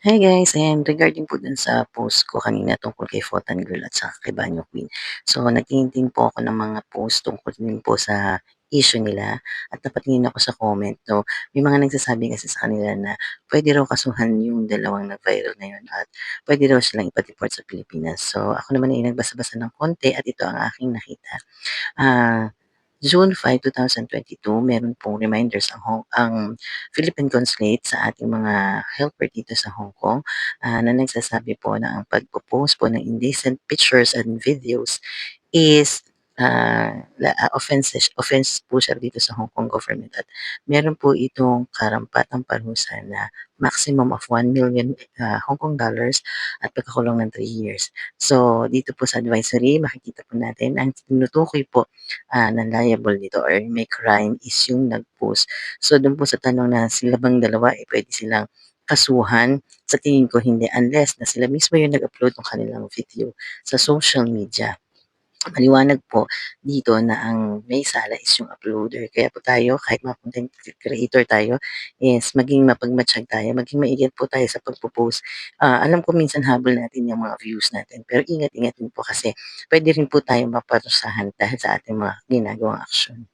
Hi guys, and regarding po dun sa post ko kanina tungkol kay Photon Girl at saka kay Banyo Queen. So nagtingin din po ako ng mga post tungkol din po sa issue nila at napatingin ako sa comment 'no, may mga nagsasabi kasi sa kanila na puwede raw kasuhan yung dalawang nag-viral na yun at puwede raw silang ipa-deport sa Pilipinas. So ako naman ay nagbasa-basa ng konti at ito ang aking nakita. Ah, June 5, 2022 meron pong reminders ang Hong ang Philippine Consulate sa ating mga helper dito sa Hong Kong, ah, na nagsasabi po na ang pagpo-post po ng indecent pictures and videos is, ah, la ah, offense po siya dito sa Hong Kong government at meron po itong karampatang parusa na maximum of 1,000,000 ah, Hong Kong dollars at pagkakulong ng 3 years. So, dito po sa advisory makikita po natin ang tinutukoy po, ah, na liable dito or may crime is yung nag-post. So, dun po sa tanong na sila bang dalawa, eh, puwede silang kasuhan, sa tingin ko hindi unless na sila mismo yung nag-upload ng kanilang video sa social media. Maliwanag po dito na ang may sala is yung uploader. Kaya po tayo kahit mga content creator tayo is maging mapagmatyag tayo, maging maingat po tayo sa pagpo-post. Ah, alam ko minsan habol natin yung mga views natin, pero ingat-ingat din po kasi puwede rin po tayong maparusahan dahil sa ating mga ginagawang aksyon.